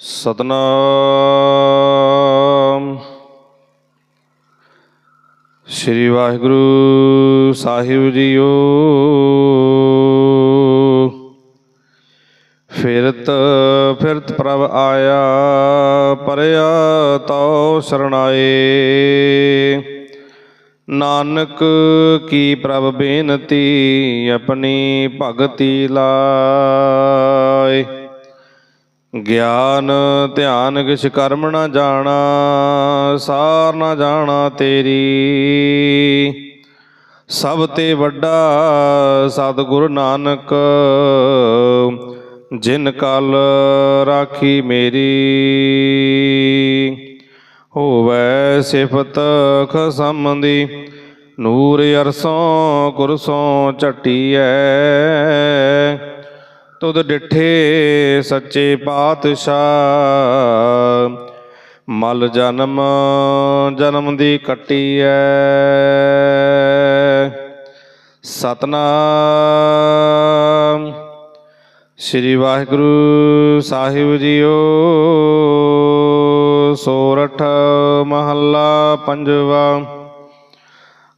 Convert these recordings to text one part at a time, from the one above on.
ਸਤਨਾਮ। ਸ੍ਰੀ ਵਾਹਿਗੁਰੂ ਸਾਹਿਬ ਜੀਓ। ਫਿਰਤ ਫਿਰਤ ਪ੍ਰਭ ਆਇਆ, ਪਰਿਆ ਤਉ ਸਰਣਾਏ। ਨਾਨਕ ਕੀ ਪ੍ਰਭ ਬੇਨਤੀ, ਆਪਣੀ ਭਗਤੀ ਲਾਏ। ਗਿਆਨ ਧਿਆਨ ਕਿਛ ਕਰਮ ਨਾ ਜਾਣਾ, ਸਾਰ ਨਾ ਜਾਣਾ ਤੇਰੀ। ਸਭ ਤੇ ਵੱਡਾ ਸਤਿਗੁਰ ਨਾਨਕ, ਜਿਨ ਕਲ ਰਾਖੀ ਮੇਰੀ। ਹੋਵੇ ਸਿਫਤ ਖਸਮ ਦੀ, ਨੂਰ ਅਰਸੋਂ, ਕੁਰਸੋਂ ਝਟੀਐ। ਤੁਧ ਡਿਠੇ ਸੱਚੇ ਪਾਤਸ਼ਾਹ। ਮਲ ਜਨਮ ਜਨਮ ਦੀ ਕੱਟੀ ਕੱਟੀਐ। ਸਤਨਾਮ। ਸ੍ਰੀ ਵਾਹਿਗੁਰੂ ਸਾਹਿਬ ਜੀਓ। ਸੋਰਠ ਮਹੱਲਾ ਪੰਜਵਾ।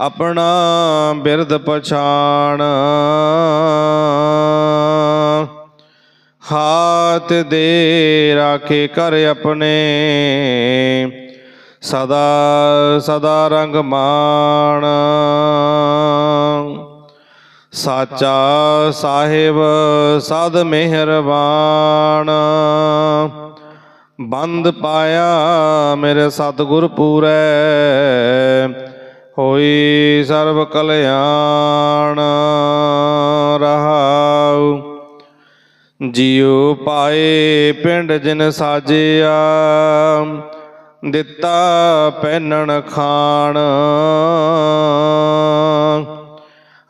ਆਪਣਾ ਬਿਰਦ ਪਛਾਣ। ਹਾਥ ਦੇ ਰਾਖੇ ਕਰ ਆਪਣੇ। ਸਦਾ ਸਦਾ ਰੰਗ ਮਾਣ। ਸਾਚਾ ਸਾਹਿਬ, ਸਦ ਮਿਹਰਬਾਨ। ਬੰਦ ਪਾਇਆ ਮੇਰੇ ਸਤਿਗੁਰ ਪੂਰੈ। ਹੋਈ ਸਰਬ ਕਲਿਆਣ ਰਹਾਉ। ਜਿਉ ਪਾਏ ਪਿੰਡ ਜਿਨ ਸਾਜਿਆ, ਦਿੱਤਾ ਪਹਿਨਣ ਖਾਣ।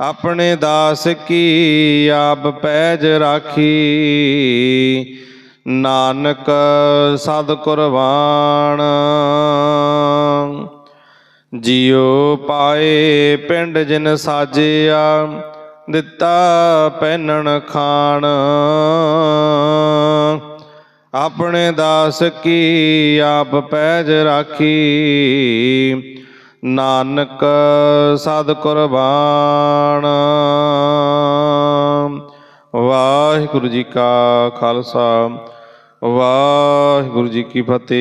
ਆਪਣੇ ਦਾਸ ਕੀ ਆਪ ਪੈਜ ਰਾਖੀ, ਨਾਨਕ ਸਦ ਕੁਰਬਾਨ। ਜਿਉ ਪਾਏ ਪਿੰਡ ਜਿਨ ਸਾਜਿਆ, ਦਿੱਤਾ ਪਹਿਨਣ ਖਾਣ। ਆਪਣੇ ਦਾਸ ਕੀ ਆਪ ਪੈਜ ਰਾਖੀ। ਨਾਨਕ ਸਦ ਕੁਰਬਾਨ। ਵਾਹਿਗੁਰੂ ਜੀ ਕਾ ਖਾਲਸਾ, ਵਾਹਿਗੁਰੂ ਜੀ ਕੀ ਫਤਿਹ।